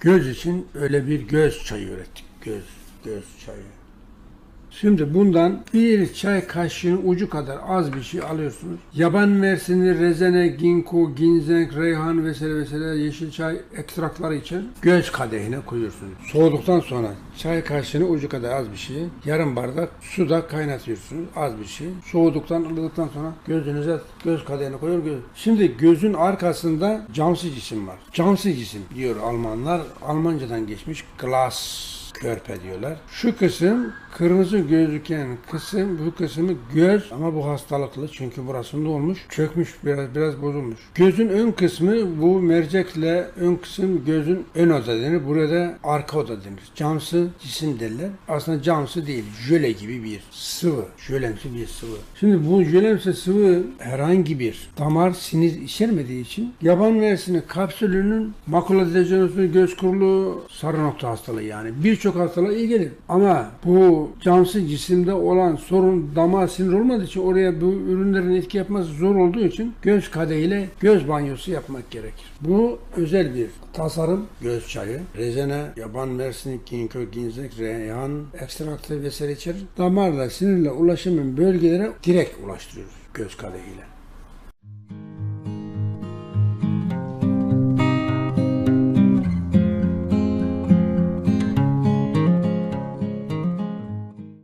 Göz için öyle bir göz çayı ürettik. Göz, göz çayı. Şimdi bundan bir çay kaşığının ucu kadar az bir şey alıyorsunuz. Yaban mersini, rezene, ginkgo, ginseng, reyhan vesaire vesaire yeşil çay ekstrakları için göz kadehine koyuyorsunuz. Soğuduktan sonra çay kaşığının ucu kadar az bir şeyi yarım bardak suda kaynatıyorsunuz az bir şey. Soğuduktan ılıdıktan sonra gözünüze göz kadehine koyuyor. Göz. Şimdi gözün arkasında camsı cisim var. Camsı cisim diyor Almanlar. Almancadan geçmiş glass körpe diyorlar. Şu kısım kırmızı gözüken kısım bu kısmı göz ama bu hastalıklı çünkü burasında olmuş çökmüş biraz biraz bozulmuş. Gözün ön kısmı bu mercekle ön kısım gözün ön oda denir. Burada arka oda denir. Camsı cisim derler. Aslında camsı değil. Jöle gibi bir sıvı. Jölemsi bir sıvı. Şimdi bu jölemsi sıvı herhangi bir damar sinir içermediği için yaban mersini kapsülünün makula dejenerasyonu, göz kuruluğu, sarı nokta hastalığı yani birçok hastalığa iyi gelir. Ama bu camsı cisimde olan sorun damar sinir olmadığı için oraya bu ürünlerin etki yapması zor olduğu için göz kadehiyle göz banyosu yapmak gerekir. Bu özel bir tasarım. Göz çayı, rezene, yaban mersini, ginkgo, ginseng, reyhan, ekstraktı vesaire içerir. Damarla, sinirle ulaşımın bölgelere direkt ulaştırıyoruz göz kadehiyle.